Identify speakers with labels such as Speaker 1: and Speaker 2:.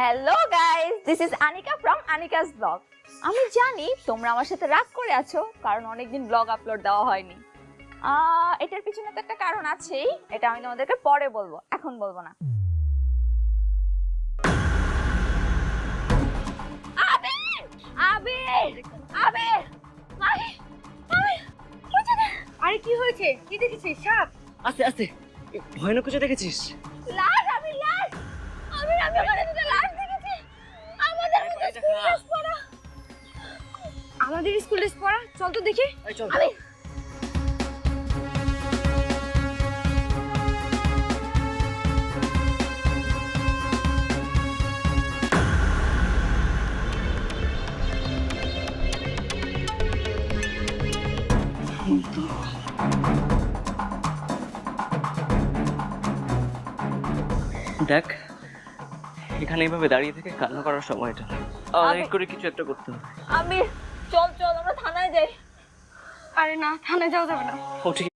Speaker 1: Hello guys this is Anika from Anika's blog আমি জানি তোমরা আমার সাথে রাগ করে আছো কারণ অনেকদিন ব্লগ আপলোড দেওয়া হয়নি। আহ, এটার পিছনে তো একটা কারণ আছেই এটা আমি তোমাদেরকে পরে বলব এখন বলব না। আবির! আবির! আবির!
Speaker 2: আরে কি হয়েছে? কি দেখেছিস? সাপ?
Speaker 3: আস্তে আস্তে। ভয়ানক কিছু দেখেছিস?
Speaker 1: লাশ আবির লাশ! আবির আমি ওখানে আমাদের স্কুল
Speaker 2: ড্রেস পরা? চল তো দেখি।
Speaker 3: দেখ এখানে এইভাবে দাঁড়িয়ে থেকে কান্না করার সময়টা। অনেক করে কিছু একটা করতে হবে।
Speaker 1: আবির চল চল আমরা থানায় যাই।
Speaker 2: আরে না থানায় যাওয়া যাবে না।
Speaker 3: ও ঠিক